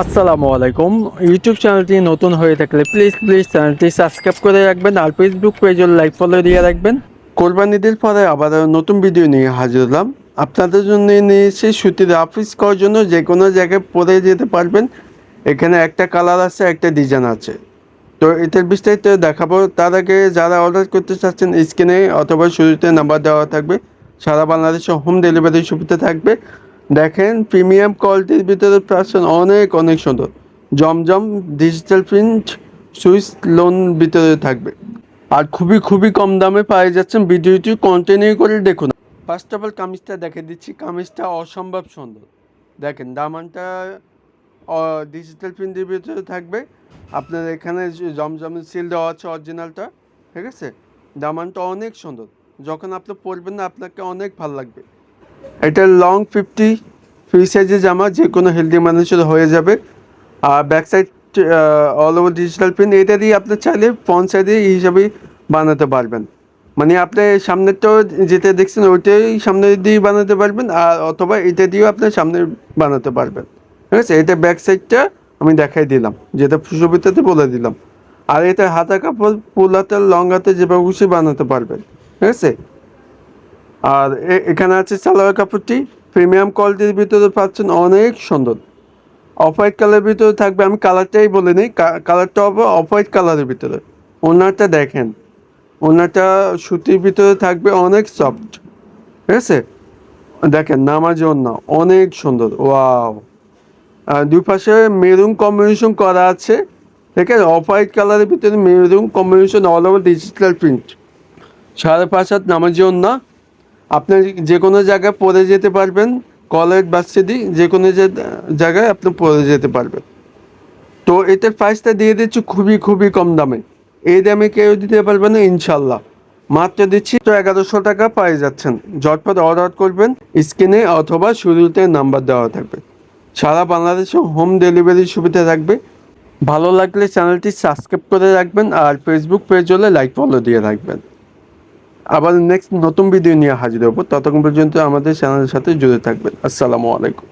আসসালামু আলাইকুম। ইউটিউব চ্যানেলটি নতুন হয়ে থাকলে প্লিজ প্লিজ চ্যানেলটি সাবস্ক্রাইব করে রাখবেন আর ফেসবুক পেজে লাইক ফলো দিয়ে রাখবেন। কোরবানি ঈদের পরে আবার নতুন ভিডিও নিয়ে হাজির হলাম। আপনাদের জন্য নিয়ে এসে সুতির অফিস করার জন্য যে কোনো জায়গায় পরে যেতে পারবেন। এখানে একটা কালার আছে, একটা ডিজাইন আছে। তো এটার বিস্তারিত দেখাবো। তার আগে যারা অর্ডার করতে চাচ্ছেন স্ক্রিনে অথবা শুরুতে নাম্বার দেওয়া থাকবে। সারা বাংলাদেশে হোম ডেলিভারি সুবিধা থাকবে। দেখেন প্রিমিয়াম কোয়ালিটির ভিতরে পাচ্ছেন অনেক অনেক সুন্দর। Zamzam digital print Swiss lawn ভিতরে থাকবে। আর খুবই খুবই কম দামে পেয়ে যাচ্ছেন ভিডিওটি কন্টিনিউ করে দেখুন। ফার্স্ট অফ অল কামিজটা দেখে দিচ্ছি। কামিজটা অসম্ভব সুন্দর। দেখেন, দামানটা ডিজিটাল প্রিন্টের ভিতরে থাকবে। আপনার এখানে জমজমের সিল দেওয়া আছে অরিজিনালটা ঠিক আছে? দামানটা অনেক সুন্দর। যখন আপনি পরবেন না, আপনাকে অনেক ভালো লাগবে। এটা লং ফিফটি ফ্রি সাইজের জামা যে কোনো হেলদি মানুষের হয়ে যাবে। আর back side all over digital print এটা দিয়ে আপনি চাইলে ফ্রন্ট সাইডে এই হিসাবেই বানাতে পারবেন। মানে আপনি সামনেরটাও যেটা দেখছেন, ওইটাই সামনে দিয়ে বানাতে পারবেন, আর অথবা এটা দিয়েও আপনি সামনে বানাতে পারবেন। ঠিক আছে? এটা ব্যাক সাইডটা আমি দেখাই দিলাম, যেটা সুবিধাতে বলে দিলাম। আর এটা হাতা কাপড় ফুল হাতে লং হাতে যেভাবে খুশি বানাতে পারবেন। ঠিক আছে? আর এখানে আছে সালোয়ার কাপড়টি। প্রিমিয়াম কোয়ালিটির ভিতরে পাচ্ছেন অনেক সুন্দর। অফ হোয়াইট কালারের ভিতরে থাকবে, আমি কালারটাই বলে নিই কালারটা হবে অফ হোয়াইট কালারের ভিতরে। ওনারটা দেখেন, ওনারটা সুতির ভিতরে থাকবে অনেক সফট ঠিক আছে? দেখেন নামাজ ওনা অনেক সুন্দর, ওয়াও। আর দুই পাশে মেরুন কম্বিনেশন করা আছে, ঠিক আছে? অফ হোয়াইট কালারের ভিতরে maroon combination all over digital print সাড়ে পাঁচ হাত নামাজি না আপনি যে কোনো জায়গায় পরে যেতে পারবেন কলেজ বাচ্চাদি যে কোনো জায়গায় আপনি পরে যেতে পারবেন। তো এটার প্রাইসটা দিয়ে দিচ্ছি খুবই খুবই কম দামে। এই দামে কেউ দিতে পারবে না ইনশাল্লাহ মাত্র দিচ্ছি তো এগারোশো টাকা পেয়ে যাচ্ছেন। ঝটপট অর্ডার করবেন, স্ক্রিনে অথবা শুরুতে নাম্বার দেওয়া থাকবে। সারা বাংলাদেশে হোম ডেলিভারি সুবিধা থাকবে। ভালো লাগলে চ্যানেলটি সাবস্ক্রাইব করে রাখবেন আর ফেসবুক পেজ হলে লাইক ফলো দিয়ে রাখবেন। আবার নেক্সট নতুন ভিডিও নিয়ে হাজির হব। ততক্ষণ পর্যন্ত আমাদের চ্যানেলের সাথে জুড়ে থাকবেন। আসসালামু আলাইকুম।